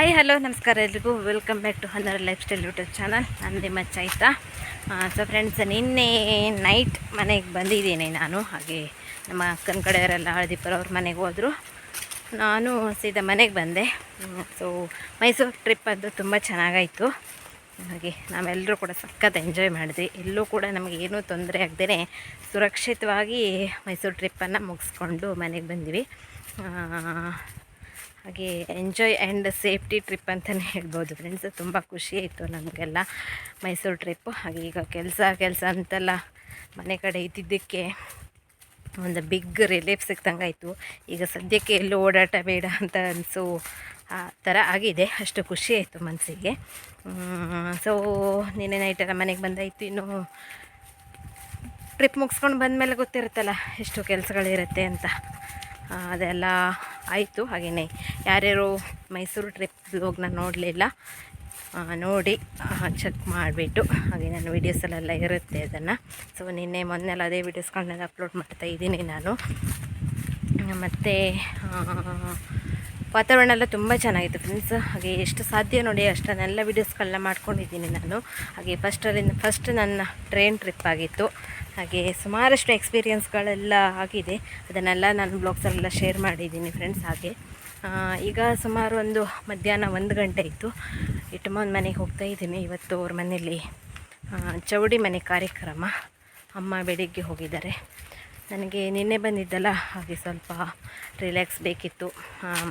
Hi hello ನಮಸ್ಕಾರ ಎಲ್ರಿಗೂ. Welcome back to Hannar lifestyle YouTube channel ನಾನು ನಿಮ್ಮ ಚೈತಾ. ಸೊ ಫ್ರೆಂಡ್ಸ್ ನಿನ್ನೆ ನೈಟ್ ಮನೆಗೆ ಬಂದಿದ್ದೀನಿ ನಾನು. ಹಾಗೆ ನಮ್ಮ ಅಕ್ಕನ ಕಡೆಯವರೆಲ್ಲ ಹಳದಿಪುರ ಅವ್ರ ಮನೆಗೆ ಹೋದರು. ನಾನು ಸೀದಾ ಮನೆಗೆ ಬಂದೆ. ಸೊ ಮೈಸೂರು ಟ್ರಿಪ್ ಅದು ತುಂಬ ಚೆನ್ನಾಗಾಯಿತು. ಹಾಗೆ ನಾವೆಲ್ಲರೂ ಕೂಡ ಸಖತ್ ಎಂಜಾಯ್ ಮಾಡಿದ್ವಿ. ಎಲ್ಲೂ ಕೂಡ ನಮಗೆ ಏನೂ ತೊಂದರೆ ಆಗದೇ ಸುರಕ್ಷಿತವಾಗಿ ಮೈಸೂರು ಟ್ರಿಪ್ಪನ್ನು ಮುಗಿಸ್ಕೊಂಡು ಮನೆಗೆ ಬಂದ್ವಿ. ಹಾಗೆ ಎಂಜಾಯ್ ಆ್ಯಂಡ್ ಸೇಫ್ಟಿ ಟ್ರಿಪ್ ಅಂತಲೇ ಹೇಳ್ಬೋದು ಫ್ರೆಂಡ್ಸ್ ತುಂಬ ಖುಷಿ ಆಯಿತು ನಮಗೆಲ್ಲ ಮೈಸೂರು ಟ್ರಿಪ್ಪು ಹಾಗೆ ಈಗ ಕೆಲಸ ಕೆಲಸ ಅಂತೆಲ್ಲ ಮನೆ ಕಡೆ ಇದ್ದಿದ್ದಕ್ಕೆ ಒಂದು ಬಿಗ್ ರಿಲೀಫ್ ಸಿಕ್ತಂಗೆ ಆಯಿತು. ಈಗ ಸದ್ಯಕ್ಕೆ ಎಲ್ಲೂ ಓಡಾಟ ಬೇಡ ಅಂತ ಅನಿಸು, ಆ ಥರ ಆಗಿದೆ. ಅಷ್ಟು ಖುಷಿ ಆಯಿತು ಮನಸ್ಸಿಗೆ ಸೊ ನಿನ್ನೆ ನೈಟೆಲ್ಲ ಮನೆಗೆ ಬಂದಾಯಿತು. ಇನ್ನು ಟ್ರಿಪ್ ಮುಗಿಸ್ಕೊಂಡು ಬಂದಮೇಲೆ ಗೊತ್ತಿರುತ್ತಲ್ಲ, ಎಷ್ಟು ಕೆಲಸಗಳಿರುತ್ತೆ ಅಂತ. ಅದೆಲ್ಲ ಆಯಿತು. ಹಾಗೆಯೇ ಯಾರ್ಯಾರು ಮೈಸೂರು ಟ್ರಿಪ್ ಬ್ಲಾಗ್ನ ನೋಡಲಿಲ್ಲ ನೋಡಿ ಚೆಕ್ ಮಾಡಿಬಿಟ್ಟು. ಹಾಗೆ ನಾನು ವೀಡಿಯೋಸಲ್ಲೆಲ್ಲ ಇರುತ್ತೆ ಅದನ್ನು. ಸೊ ನಿನ್ನೆ ಮೊನ್ನೆಲ್ಲ ಅದೇ ವೀಡಿಯೋಸ್ಗಳನ್ನೆಲ್ಲ ಅಪ್ಲೋಡ್ ಮಾಡ್ತಾ ಇದ್ದೀನಿ ನಾನು. ಮತ್ತು ವಾತಾವರಣ ಎಲ್ಲ ತುಂಬ ಚೆನ್ನಾಗಿತ್ತು ಫ್ರೆಂಡ್ಸ್ ಹಾಗೆ ಎಷ್ಟು ಸಾಧ್ಯ ನೋಡಿ ಅಷ್ಟನ್ನೆಲ್ಲ ವೀಡಿಯೋಸ್ಗಳನ್ನ ಮಾಡ್ಕೊಂಡಿದ್ದೀನಿ ನಾನು. ಹಾಗೆ ಫಸ್ಟಲ್ಲಿಂದ ಫಸ್ಟ್ ನನ್ನ ಟ್ರೈನ್ ಟ್ರಿಪ್ ಆಗಿತ್ತು. ಹಾಗೆ ಸುಮಾರಷ್ಟು ಎಕ್ಸ್ಪೀರಿಯನ್ಸ್ಗಳೆಲ್ಲ ಆಗಿದೆ. ಅದನ್ನೆಲ್ಲ ನಾನು ಬ್ಲಾಗ್ಸಲ್ಲೆಲ್ಲ ಶೇರ್ ಮಾಡಿದ್ದೀನಿ ಫ್ರೆಂಡ್ಸ್ ಹಾಗೆ. ಈಗ ಸುಮಾರು ಒಂದು ಮಧ್ಯಾಹ್ನ ಒಂದು ಗಂಟೆ ಇತ್ತು ಇಟ್ಟಮ್ಮನ ಮನೆಗೆ ಹೋಗ್ತಾ ಇದ್ದೀನಿ. ಇವತ್ತು ಅವ್ರ ಮನೆಯಲ್ಲಿ ಚೌಡಿ ಮನೆ ಕಾರ್ಯಕ್ರಮ. ಅಮ್ಮ ಬೆಳಿಗ್ಗೆ ಹೋಗಿದ್ದಾರೆ. ನನಗೆ ನಿನ್ನೆ ಬಂದಿದ್ದಲ್ಲ, ಹಾಗೆ ಸ್ವಲ್ಪ ರಿಲ್ಯಾಕ್ಸ್ ಬೇಕಿತ್ತು.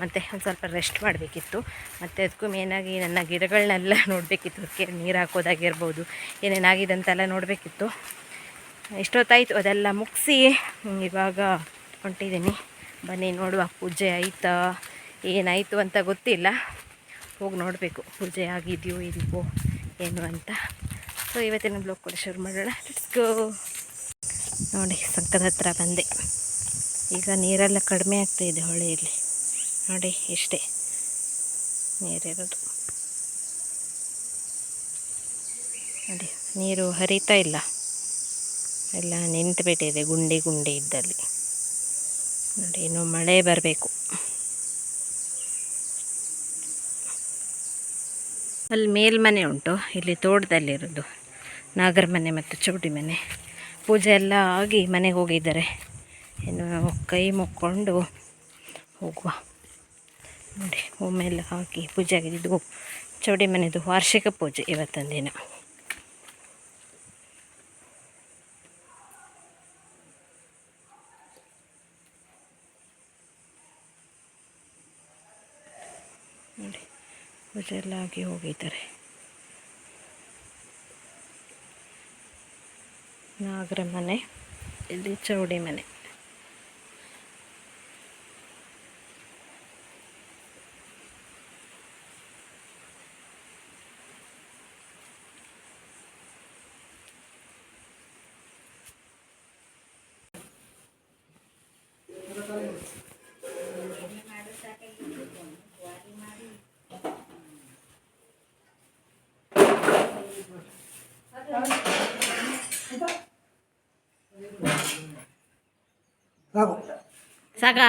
ಮತ್ತು ಒಂದು ಸ್ವಲ್ಪ ರೆಸ್ಟ್ ಮಾಡಬೇಕಿತ್ತು. ಮತ್ತು ಅದಕ್ಕೂ ಮೇನಾಗಿ ನನ್ನ ಗಿಡಗಳನ್ನೆಲ್ಲ ನೋಡಬೇಕಿತ್ತು. ಅದಕ್ಕೆ ನೀರು ಹಾಕೋದಾಗಿರ್ಬೋದು, ಏನೇನಾಗಿದೆ ಅಂತೆಲ್ಲ ನೋಡಬೇಕಿತ್ತು. ಇಷ್ಟೊತ್ತಾಯಿತು ಅದೆಲ್ಲ ಮುಗಿಸಿ ಇವಾಗ ಹೊಂಟಿದ್ದೀನಿ. ಬನ್ನಿ, ನೋಡುವ ಪೂಜೆ ಆಯಿತಾ, ಏನಾಯಿತು ಅಂತ ಗೊತ್ತಿಲ್ಲ. ಹೋಗಿ ನೋಡಬೇಕು, ಪೂಜೆ ಆಗಿದೆಯೋ ಇಲ್ವೋ, ಏನು ಅಂತ. ಸೊ ಇವತ್ತಿನ ಬ್ಲಾಗ್ ಕೂಡ ಶುರು ಮಾಡೋಣ. ಗೋ ನೋಡಿ, ಸಂಕದ ಹತ್ರ ಬಂದೆ. ಈಗ ನೀರೆಲ್ಲ ಕಡಿಮೆ ಆಗ್ತಾಯಿದೆ ಹೊಳೆಯಲ್ಲಿ. ನೋಡಿ, ಇಷ್ಟೇ. ನೀರಿರೋದು ನೋಡಿ, ನೀರು ಹರಿತಾ ಇಲ್ಲ. ಎಲ್ಲ ನಿಂತು ಬಿಟ್ಟಿದೆ ಗುಂಡಿ ಗುಂಡಿ ಇದ್ದಲ್ಲಿ. ನೋಡಿ, ಇನ್ನು ಮಳೆ ಬರಬೇಕು. ಅಲ್ಲಿ ಮೇಲ್ಮನೆ ಉಂಟು, ಇಲ್ಲಿ ತೋಟದಲ್ಲಿರೋದು. ನಾಗರ ಮನೆ ಮತ್ತು ಚೌಡಿ ಮನೆ. ಪೂಜೆ ಎಲ್ಲ ಆಗಿ ಮನೆಗೆ ಹೋಗಿದ್ದಾರೆ. ಇನ್ನು ಕೈ ಮುಕ್ಕೊಂಡು ಹೋಗುವ. ನೋಡಿ, ಒಮ್ಮೆಲ್ಲ ಹಾಕಿ ಪೂಜೆ ಆಗಿದ್ದು ಚೌಡಿ ಮನೆಯದು ವಾರ್ಷಿಕ ಪೂಜೆ ಇವತ್ತಿನ ನೋಡಿ. ಎಲ್ಲ ಆಗಿ ಹೋಗಿದ್ದಾರೆ. ನಾಗರ ಮನೆ ಇಲ್ಲಿ ಚೌಡಿ ಮನೆ. ಸಾಕಾ?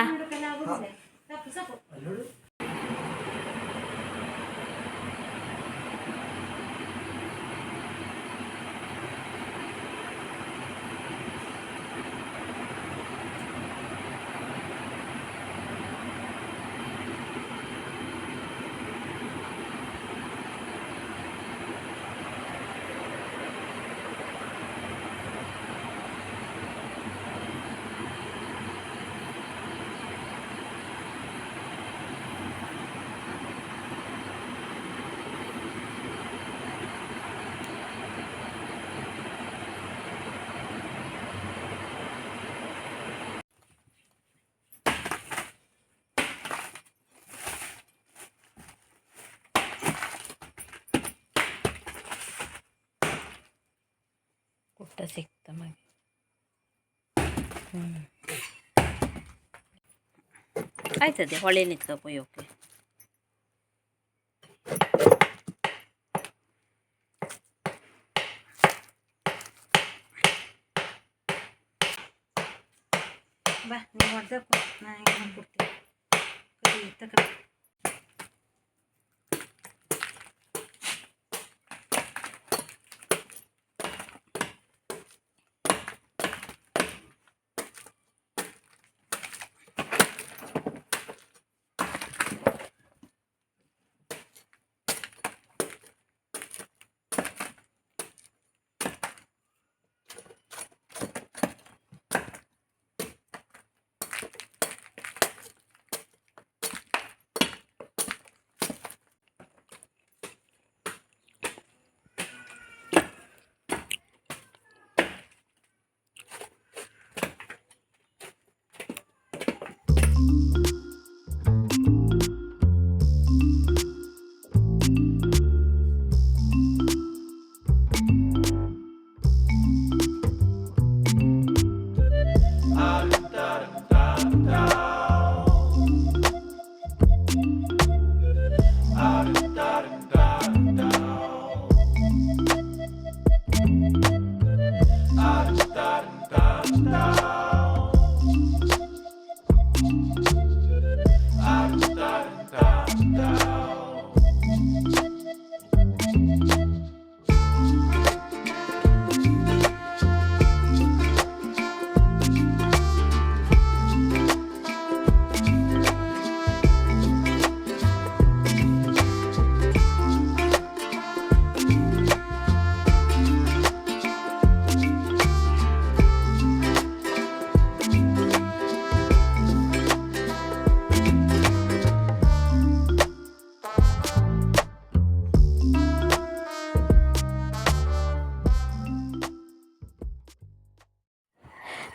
ಕುಟ್ಟ ಸಿಕ್ತ ಮಗೆ ಹ್ಞೂ ಆಯ್ತದೆ ಹೊಳೆ ನಿಂತ್ಕೊಪೋಯ್ ಓಕೆ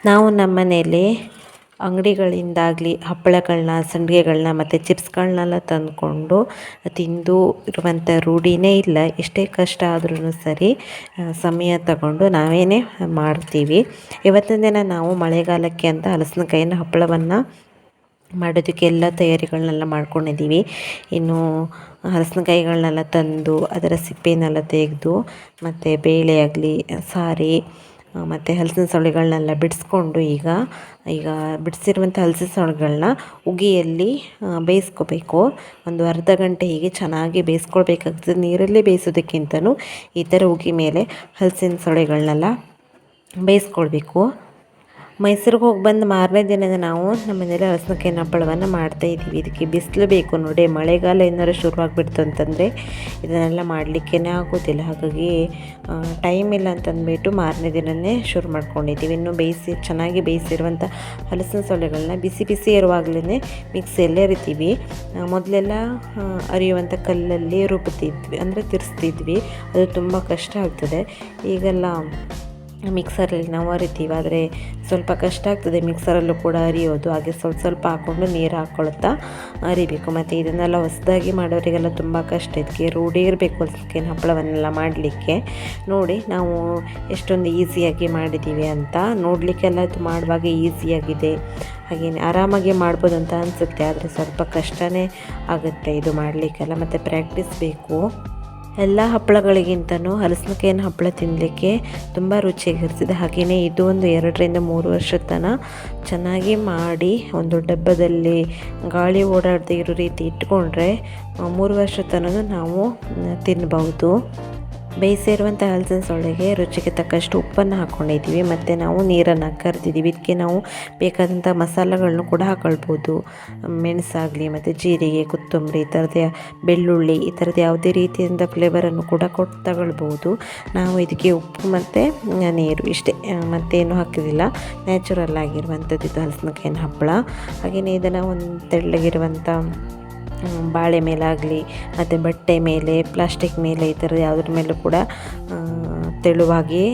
ನಾವು ನಮ್ಮ ಮನೆಯಲ್ಲಿ ಅಂಗಡಿಗಳಿಂದಾಗಲಿ ಹಪ್ಪಳಗಳನ್ನ ಸಂಡಿಗೆಗಳನ್ನ ಮತ್ತು ಚಿಪ್ಸ್ಗಳನ್ನೆಲ್ಲ ತಂದುಕೊಂಡು ತಿಂದು ಇರುವಂಥ ರೂಢಿನೇ ಇಲ್ಲ. ಎಷ್ಟೇ ಕಷ್ಟ ಆದ್ರೂ ಸರಿ ಸಮಯ ತಗೊಂಡು ನಾವೇನೇ ಮಾಡ್ತೀವಿ. ಇವತ್ತಿನ ದಿನ ನಾವು ಮಳೆಗಾಲಕ್ಕೆ ಅಂತ ಹಲಸಿನಕಾಯಿನ ಹಪ್ಪಳವನ್ನು ಮಾಡೋದಕ್ಕೆ ಎಲ್ಲ ತಯಾರಿಗಳನ್ನೆಲ್ಲ ಮಾಡ್ಕೊಂಡಿದ್ದೀವಿ. ಇನ್ನು ಹಲಸಿನಕಾಯಿಗಳನ್ನೆಲ್ಲ ತಂದು ಅದರ ಸಿಪ್ಪೆನೆಲ್ಲ ತೆಗೆದು ಮತ್ತು ಬೇಳೆ ಆಗಲಿ, ಸಾರಿ ಮತ್ತು ಹಲಸಿನ ಸೊಳೆಗಳನ್ನೆಲ್ಲ ಬಿಡಿಸ್ಕೊಂಡು ಈಗ ಈಗ ಬಿಡಿಸಿರುವಂಥ ಹಲಸಿನ ಸೊಳೆಗಳನ್ನ ಉಗಿಯಲ್ಲಿ ಬೇಯಿಸ್ಕೋಬೇಕು. ಒಂದು ಅರ್ಧ ಗಂಟೆ ಹೀಗೆ ಚೆನ್ನಾಗಿ ಬೇಯಿಸ್ಕೊಳ್ಬೇಕಾಗ್ತದೆ ನೀರಲ್ಲೇ ಬೇಯಿಸೋದಕ್ಕಿಂತಲೂ ಈ ಥರ ಉಗಿ ಮೇಲೆ ಹಲಸಿನ ಸೊಳೆಗಳನ್ನೆಲ್ಲ ಬೇಯಿಸ್ಕೊಳ್ಬೇಕು. ಮೈಸೂರಿಗೆ ಹೋಗಿ ಬಂದು ಮಾರನೇ ದಿನದ ನಾವು ನಮ್ಮ ಮನೇಲಿ ಹಲಸಿನಕಾಯಿನ ಹಪ್ಪಳವನ್ನು ಮಾಡ್ತಾ ಇದ್ದೀವಿ. ಇದಕ್ಕೆ ಬಿಸಿಲು ಬೇಕು ನೋಡಿ. ಮಳೆಗಾಲ ಏನಾದ್ರು ಶುರುವಾಗ್ಬಿಡ್ತು ಅಂತಂದರೆ ಇದನ್ನೆಲ್ಲ ಮಾಡಲಿಕ್ಕೇ ಆಗೋದಿಲ್ಲ. ಹಾಗಾಗಿ ಟೈಮ್ ಇಲ್ಲ ಅಂತಂದ್ಬಿಟ್ಟು ಮಾರನೇ ದಿನವೇ ಶುರು ಮಾಡ್ಕೊಂಡಿದ್ದೀವಿ. ಇನ್ನು ಬೇಯಿಸಿ, ಚೆನ್ನಾಗಿ ಬೇಯಿಸಿರುವಂಥ ಹಲಸಿನ ಸೊಳ್ಳೆಗಳನ್ನ ಬಿಸಿ ಬಿಸಿ ಇರುವಾಗಲೇ ಮಿಕ್ಸಿಯಲ್ಲಿ ಅರಿತೀವಿ ಮೊದಲೆಲ್ಲ ಅರಿಯುವಂಥ ಕಲ್ಲಲ್ಲಿ ರುಬ್ಬುತ್ತಿದ್ವಿ ಅಂದರೆ ತಿರ್ಸ್ತಿದ್ವಿ. ಅದು ತುಂಬ ಕಷ್ಟ ಆಗ್ತದೆ. ಈಗೆಲ್ಲ ಮಿಕ್ಸರಲ್ಲಿ ನಾವು ಅರಿತೀವಿ ಆದರೆ ಸ್ವಲ್ಪ ಕಷ್ಟ ಆಗ್ತದೆ ಮಿಕ್ಸರಲ್ಲೂ ಕೂಡ ಅರಿಯೋದು ಹಾಗೆ ಸ್ವಲ್ಪ ಸ್ವಲ್ಪ ಹಾಕ್ಕೊಂಡು ನೀರು ಹಾಕ್ಕೊಳ್ತಾ ಅರಿಬೇಕು ಮತ್ತು ಇದನ್ನೆಲ್ಲ ಹೊಸದಾಗಿ ಮಾಡೋರಿಗೆಲ್ಲ ತುಂಬ ಕಷ್ಟ. ಇದಕ್ಕೆ ರೂಢಿ ಇರಬೇಕು ಹಲಸಿನ ಹಪ್ಪಳವನ್ನೆಲ್ಲ ಮಾಡಲಿಕ್ಕೆ. ನೋಡಿ ನಾವು ಎಷ್ಟೊಂದು ಈಸಿಯಾಗಿ ಮಾಡಿದ್ದೀವಿ ಅಂತ. ನೋಡಲಿಕ್ಕೆಲ್ಲ ಇದು ಮಾಡುವಾಗ ಈಸಿಯಾಗಿದೆ. ಹಾಗೇನೆ ಆರಾಮಾಗಿ ಮಾಡ್ಬೋದು ಅಂತ ಅನಿಸುತ್ತೆ. ಆದರೆ ಸ್ವಲ್ಪ ಕಷ್ಟನೇ ಆಗುತ್ತೆ ಇದು ಮಾಡಲಿಕ್ಕೆಲ್ಲ. ಮತ್ತು ಪ್ರಾಕ್ಟೀಸ್ ಬೇಕು. ಎಲ್ಲ ಹಪ್ಪಳಗಳಿಗಿಂತನೂ ಹಲಸಿನಕಾಯಿನ ಹಪ್ಪಳ ತಿನ್ನಲಿಕ್ಕೆ ತುಂಬ ರುಚಿಯಾಗಿರ್ತದೆ. ಹಾಗೆಯೇ ಇದು ಒಂದು ಎರಡರಿಂದ ಮೂರು ವರ್ಷದ ತನಕ ಚೆನ್ನಾಗಿ ಮಾಡಿ ಒಂದು ಡಬ್ಬದಲ್ಲಿ ಗಾಳಿ ಓಡಾಡದೇ ಇರೋ ರೀತಿ ಇಟ್ಕೊಂಡ್ರೆ ಮೂರು ವರ್ಷದ ತನಕ ನಾವು ತಿನ್ಬೌದು. ಬೇಯಿಸಿರುವಂಥ ಹಲಸಿನ ಸೊಳ್ಳೆಗೆ ರುಚಿಗೆ ತಕ್ಕಷ್ಟು ಉಪ್ಪನ್ನು ಹಾಕ್ಕೊಂಡಿದ್ದೀವಿ ಮತ್ತು ನಾವು ನೀರನ್ನು ಕರೆದಿದ್ದೀವಿ. ಇದಕ್ಕೆ ನಾವು ಬೇಕಾದಂಥ ಮಸಾಲೆಗಳನ್ನು ಕೂಡ ಹಾಕೊಳ್ಬೋದು. ಮೆಣಸಾಗಲಿ, ಮತ್ತು ಜೀರಿಗೆ, ಕೊತ್ತಂಬರಿ, ಈ ಥರದ ಬೆಳ್ಳುಳ್ಳಿ, ಈ ಥರದ ಯಾವುದೇ ರೀತಿಯಿಂದ ಫ್ಲೇವರನ್ನು ಕೂಡ ಕೊಟ್ಟು ತಗೊಳ್ಬೋದು. ನಾವು ಇದಕ್ಕೆ ಉಪ್ಪು ಮತ್ತು ನೀರು ಇಷ್ಟೇ. ಮತ್ತೇನು ಹಾಕಿದಿಲ್ಲ. ನ್ಯಾಚುರಲ್ ಆಗಿರುವಂಥದ್ದು ಇದು ಹಲಸಿನಕಾಯಿನ ಹಪ್ಪಳ. ಹಾಗೆಯೇ ಇದನ್ನು ಒಂದು ತೆಳ್ಳಗಿರುವಂಥ ಬಾಳೆ ಮೇಲಾಗಲಿ, ಮತ್ತು ಬಟ್ಟೆ ಮೇಲೆ ಪ್ಲಾಸ್ಟಿಕ್ ಮೇಲೆ ಈ ಥರ ಯಾವುದ್ರ ಮೇಲೂ ಕೂಡ ತೆಳುವಾಗಿ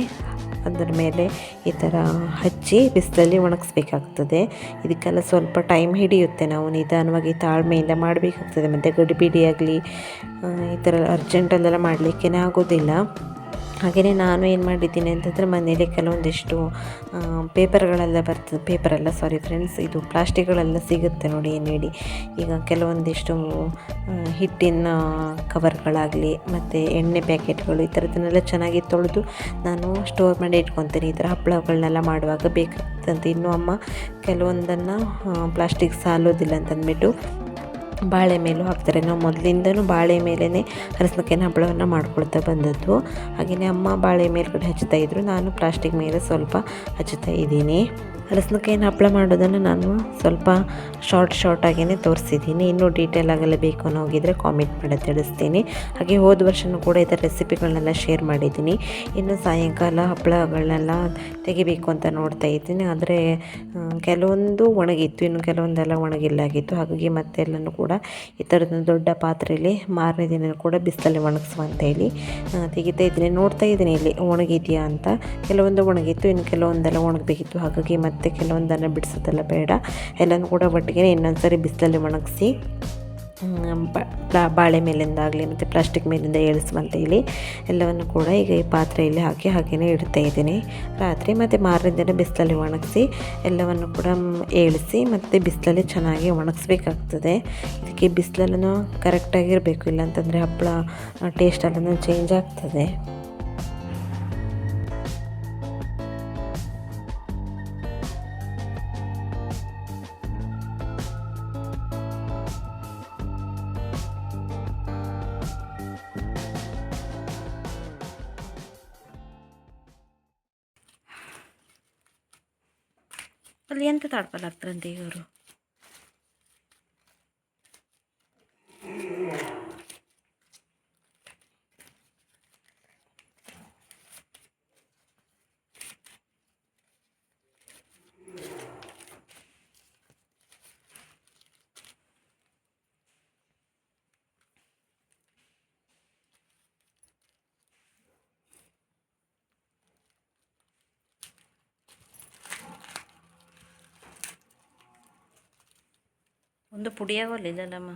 ಅದರ ಮೇಲೆ ಈ ಥರ ಹಚ್ಚಿ ಬಿಸಿಲಲ್ಲಿ ಒಣಗಿಸ್ಬೇಕಾಗ್ತದೆ. ಇದಕ್ಕೆಲ್ಲ ಸ್ವಲ್ಪ ಟೈಮ್ ಹಿಡಿಯುತ್ತೆ. ನಾವು ನಿಧಾನವಾಗಿ ತಾಳ್ಮೆಯಿಂದ ಮಾಡಬೇಕಾಗ್ತದೆ. ಮತ್ತು ಗಡಿಬಿಡಿಯಾಗಲಿ ಈ ಥರ ಅರ್ಜೆಂಟಲ್ಲೆಲ್ಲ ಮಾಡಲಿಕ್ಕೇ ಆಗೋದಿಲ್ಲ. ಹಾಗೆಯೇ ನಾನು ಏನು ಮಾಡಿದ್ದೀನಿ ಅಂತಂದರೆ ಮನೇಲಿ ಕೆಲವೊಂದಿಷ್ಟು ಪೇಪರ್ಗಳೆಲ್ಲ ಬರ್ತದೆ ಪೇಪರೆಲ್ಲ ಸಾರಿ ಫ್ರೆಂಡ್ಸ್ ಇದು ಪ್ಲಾಸ್ಟಿಕ್ಗಳೆಲ್ಲ ಸಿಗುತ್ತೆ ನೋಡಿ ಹೇಳಿ. ಈಗ ಕೆಲವೊಂದಿಷ್ಟು ಹಿಟ್ಟಿನ ಕವರ್ಗಳಾಗಲಿ, ಮತ್ತು ಎಣ್ಣೆ ಪ್ಯಾಕೆಟ್ಗಳು ಈ ಥರದನ್ನೆಲ್ಲ ಚೆನ್ನಾಗಿ ತೊಳೆದು ನಾನು ಸ್ಟೋರ್ ಮಾಡಿ ಇಟ್ಕೊತೀನಿ ಈ ಥರ ಹಪ್ಪಳಗಳನ್ನೆಲ್ಲ ಮಾಡುವಾಗ ಬೇಕಾಗ್ತಂತ ಇನ್ನು ಅಮ್ಮ ಕೆಲವೊಂದನ್ನು ಪ್ಲಾಸ್ಟಿಕ್ ಸಾಲೋದಿಲ್ಲ ಅಂತಂದ್ಬಿಟ್ಟು ಬಾಳೆ ಮೇಲೂ ಹಾಕ್ತಾರೆ. ನಾವು ಮೊದಲಿಂದನೂ ಬಾಳೆ ಮೇಲೇ ಅರಸಿನಕಾಯಿನ ಹಪ್ಪಳವನ್ನು ಮಾಡ್ಕೊಳ್ತಾ ಬಂದದ್ದು. ಹಾಗೆಯೇ ಅಮ್ಮ ಬಾಳೆ ಮೇಲ್ಗಡೆ ಹಚ್ತಾ ಇದ್ದರು ನಾನು ಪ್ಲಾಸ್ಟಿಕ್ ಮೇಲೆ ಸ್ವಲ್ಪ ಹಚ್ಚುತ್ತಾ ಇದ್ದೀನಿ. ಹಲಸಿನಕಾಯಿನ ಹಪ್ಪಳ ಮಾಡೋದನ್ನು ನಾನು ಸ್ವಲ್ಪ ಶಾರ್ಟ್ ಶಾರ್ಟ್ ಶಾರ್ಟಾಗಿಯೇ ತೋರಿಸಿದ್ದೀನಿ. ಇನ್ನೂ ಡೀಟೇಲ್ ಆಗಲ್ಲ ಬೇಕು ಅನ್ನೋ ಹೋಗಿದರೆ ಕಾಮೆಂಟ್ ಮಾಡಿ ತಿಳಿಸ್ತೀನಿ. ಹಾಗೆ ಹೋದ ವರ್ಷವೂ ಕೂಡ ಇದರ ರೆಸಿಪಿಗಳನ್ನೆಲ್ಲ ಶೇರ್ ಮಾಡಿದ್ದೀನಿ. ಇನ್ನು ಸಾಯಂಕಾಲ ಹಪ್ಪಳಗಳನ್ನೆಲ್ಲ ತೆಗಿಬೇಕು ಅಂತ ನೋಡ್ತಾ ಇದ್ದೀನಿ. ಆದರೆ ಕೆಲವೊಂದು ಒಣಗಿತ್ತು. ಇನ್ನು ಕೆಲವೊಂದೆಲ್ಲ ಒಣಗಿಲ್ಲಾಗಿತ್ತು. ಹಾಗಾಗಿ ಮತ್ತೆಲ್ಲನೂ ಕೂಡ ಈ ಥರದ ದೊಡ್ಡ ಪಾತ್ರೆಯಲ್ಲಿ ಮಾರನೇ ದಿನ ಕೂಡ ಬಿಸಿಲಲ್ಲಿ ಒಣಗಿಸುವ ಅಂತ ಹೇಳಿ ತೆಗಿತಾ ಇದ್ದೀನಿ. ನೋಡ್ತಾ ಇದ್ದೀನಿ ಇಲ್ಲಿ ಒಣಗಿದೆಯಾ ಅಂತ. ಕೆಲವೊಂದು ಒಣಗಿತ್ತು, ಇನ್ನು ಕೆಲವೊಂದೆಲ್ಲ ಒಣಗಬೇಕಿತ್ತು. ಹಾಗಾಗಿ ಮತ್ತೆ ಕೆಲವೊಂದನ್ನು ಬಿಡಿಸೋದೆಲ್ಲ ಬೇಡ. ಎಲ್ಲನೂ ಕೂಡ ಒಟ್ಟಿಗೆ ಇನ್ನೊಂದ್ಸರಿ ಬಿಸಿಲಲ್ಲಿ ಒಣಗಿಸಿ ಬಾಳೆ ಮೇಲಿಂದಾಗಲಿ ಮತ್ತು ಪ್ಲಾಸ್ಟಿಕ್ ಮೇಲಿಂದ ಏಳಿಸುವಂತ ಹೇಳಿ ಎಲ್ಲವನ್ನು ಕೂಡ ಈಗ ಈ ಪಾತ್ರೆಯಲ್ಲಿ ಹಾಕಿ ಹಾಗೆಯೇ ಇಡ್ತಾ ಇದ್ದೀನಿ. ರಾತ್ರಿ ಮತ್ತು ಮಾರನೇ ದಿನ ಬಿಸಿಲಲ್ಲಿ ಒಣಗಿಸಿ ಎಲ್ಲವನ್ನು ಕೂಡ ಏಳಿಸಿ ಮತ್ತು ಬಿಸಿಲಲ್ಲಿ ಚೆನ್ನಾಗಿ ಒಣಗಿಸ್ಬೇಕಾಗ್ತದೆ. ಇದಕ್ಕೆ ಬಿಸಿಲಲ್ಲೂ ಕರೆಕ್ಟಾಗಿರಬೇಕು ಇಲ್ಲಾಂತಂದರೆ ಹಪ್ಪಳ ಟೇಸ್ಟ್ ಅದನ್ನು ಚೇಂಜ್ ಆಗ್ತದೆ. ಅಲ್ಲಿ ಎಂತ ತಾಡ್ಪಲ್ಲಾಗ್ತಾರಂತೆ ಈಗ ಅವರು ಒಂದು ಪುಡಿಯಾಗೋಲ್ಲಿಲ್ಲಲ್ಲಮ್ಮ